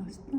맛있다.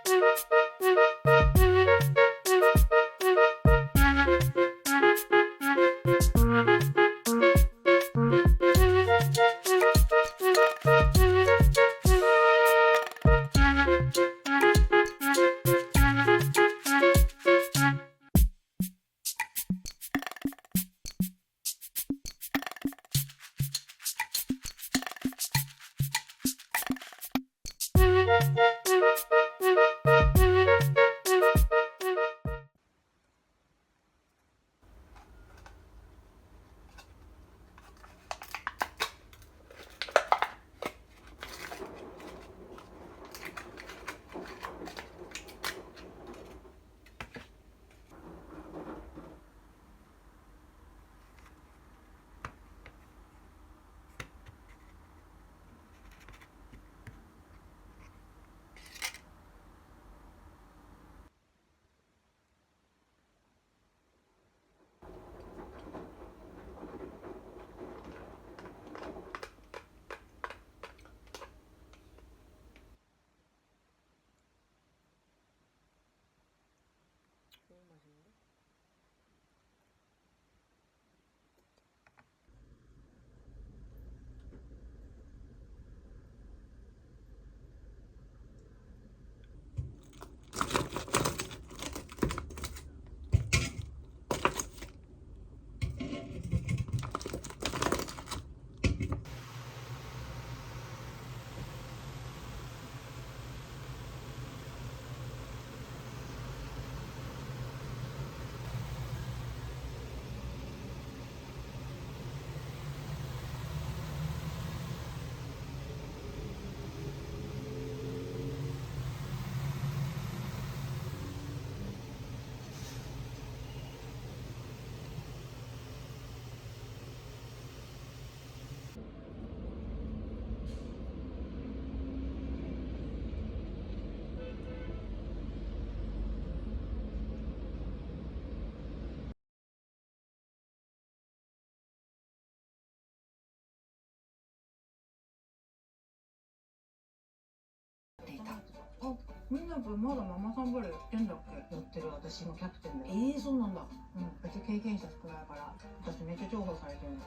みんな分まだママさんぐらいやってんだっけ？やってる私のキャプテンでええそうなんだ。うん別に経験者少ないから私めっちゃ重宝されてるんだ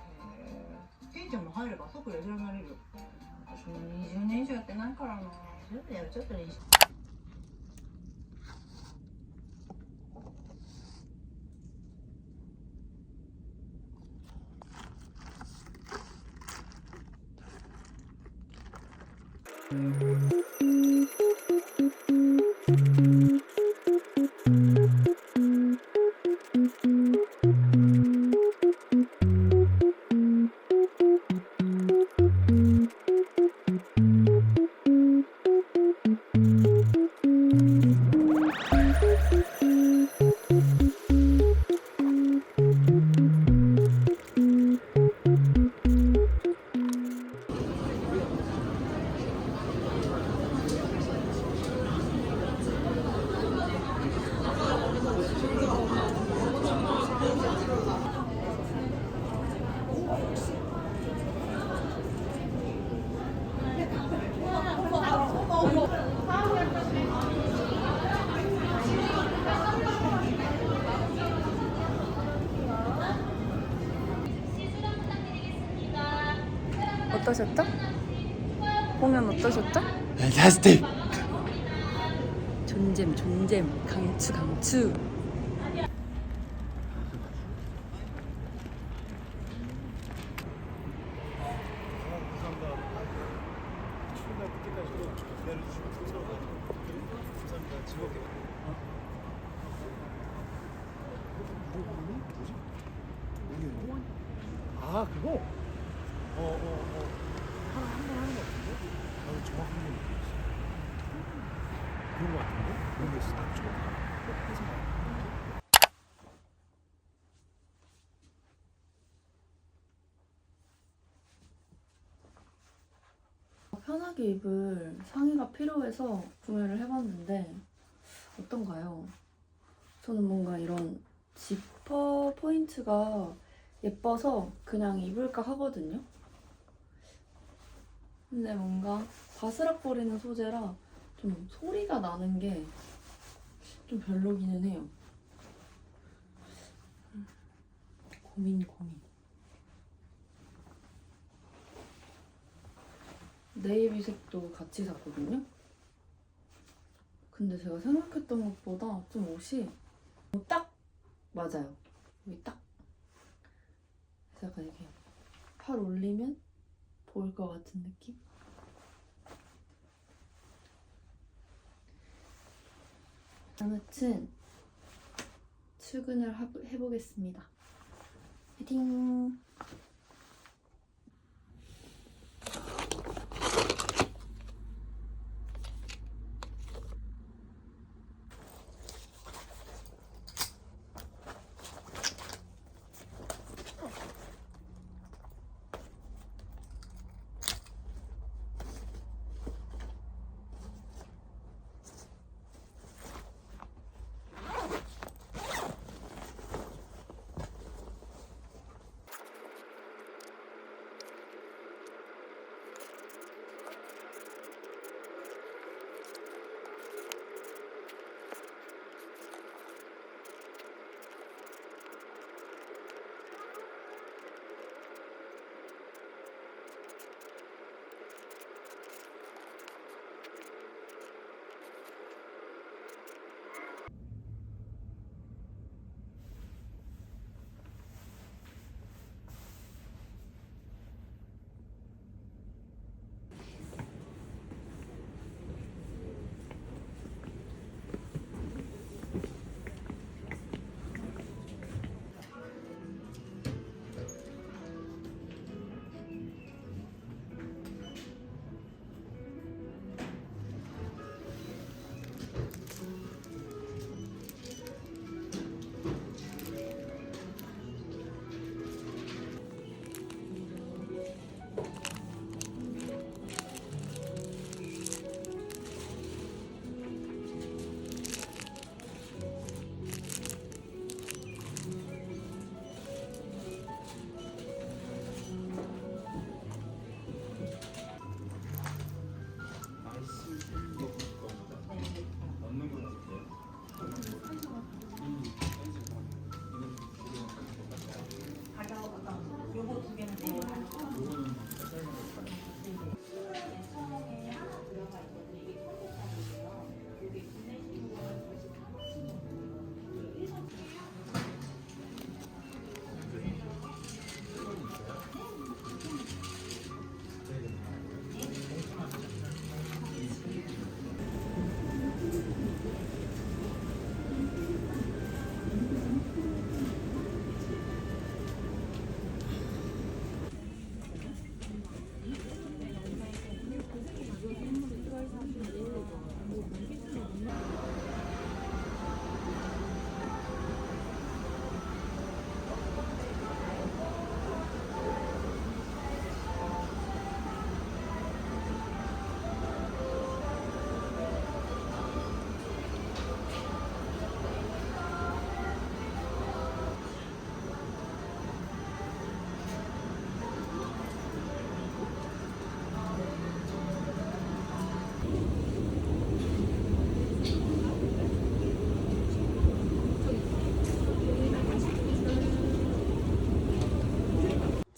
ケイちゃんも入れば即レギュラーになれるよ。私も20年以上やってないからな。ちょっとやるちょっと練習。아 어떠셨죠? 공연 어떠셨죠? Fantastic! 존잼 존잼 강추 강추 아 그거? 어어어 하나 한번 하는 거 같은데? 나도 정확한 게 모르겠어 그런 거 같은데? 모르겠어. 편하게 입을 상의가 필요해서 구매를 해봤는데 어떤가요? 저는 뭔가 이런 지퍼 포인트가 예뻐서 그냥 입을까 하거든요. 근데 뭔가 바스락거리는 소재라 좀 소리가 나는 게 좀 별로기는 해요. 음, 고민 고민. 네이비색도 같이 샀거든요. 근데 제가 생각했던 것보다 좀 옷이 딱 맞아요. 여기 딱. 그래서 약간 이렇게 팔 올리면 보일 것 같은 느낌? 아무튼 출근을 하- 해보겠습니다. 화이팅!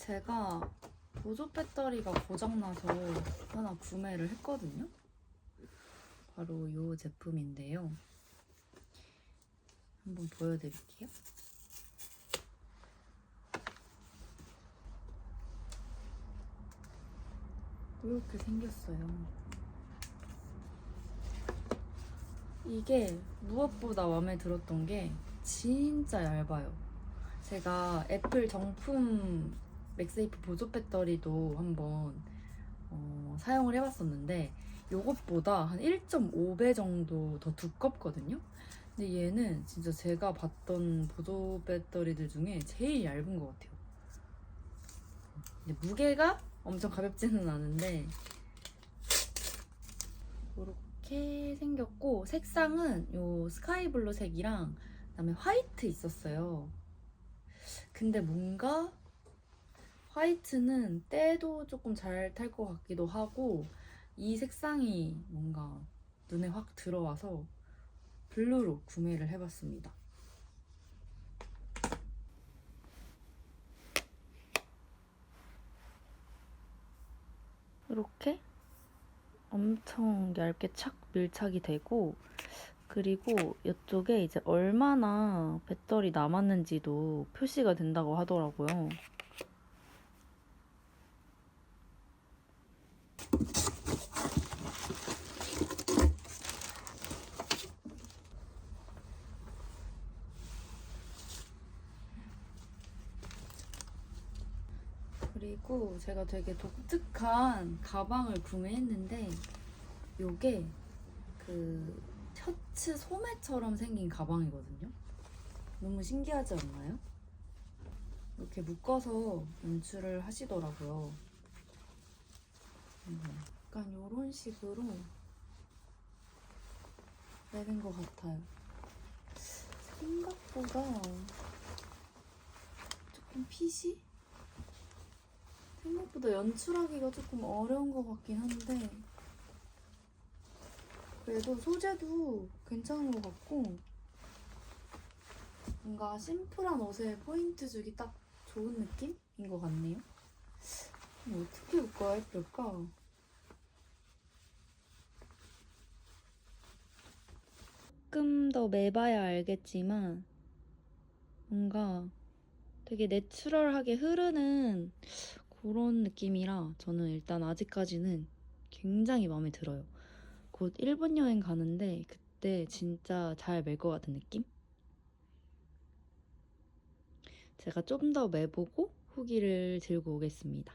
제가 보조 배터리가 고장나서 하나 구매를 했거든요. 바로 이 제품인데요. 한번 보여드릴게요. 이렇게 생겼어요. 이게 무엇보다 마음에 들었던 게 진짜 얇아요. 제가 애플 정품 맥세이프 보조 배터리도 한번 어, 사용을 해봤었는데 이것보다 한 1.5배 정도 더 두껍거든요. 근데 얘는 진짜 제가 봤던 보조 배터리들 중에 제일 얇은 것 같아요. 근데 무게가 엄청 가볍지는 않은데 이렇게 생겼고 색상은 요 스카이블루 색이랑 그다음에 화이트 있었어요. 근데 뭔가 화이트는 때도 조금 잘 탈 것 같기도 하고 이 색상이 뭔가 눈에 확 들어와서 블루로 구매를 해봤습니다. 이렇게 엄청 얇게 착 밀착이 되고 그리고 이쪽에 이제 얼마나 배터리 남았는지도 표시가 된다고 하더라고요. 그리고 제가 되게 독특한 가방을 구매했는데 요게 그 셔츠 소매처럼 생긴 가방이거든요. 너무 신기하지 않나요? 이렇게 묶어서 연출을 하시더라고요. 음, 약간 이런 식으로 내린 것 같아요. 생각보다 조금 핏이 생각보다 연출하기가 조금 어려운 것 같긴 한데 그래도 소재도 괜찮은 것 같고 뭔가 심플한 옷에 포인트 주기 딱 좋은 느낌인 것 같네요. 그럼 어떻게 묶어야 예쁠까? 조금 더 매봐야 알겠지만 뭔가 되게 내추럴하게 흐르는 그런 느낌이라 저는 일단 아직까지는 굉장히 마음에 들어요. 곧 일본 여행 가는데 그때 진짜 잘 멜 것 같은 느낌? 제가 좀 더 매보고 후기를 들고 오겠습니다.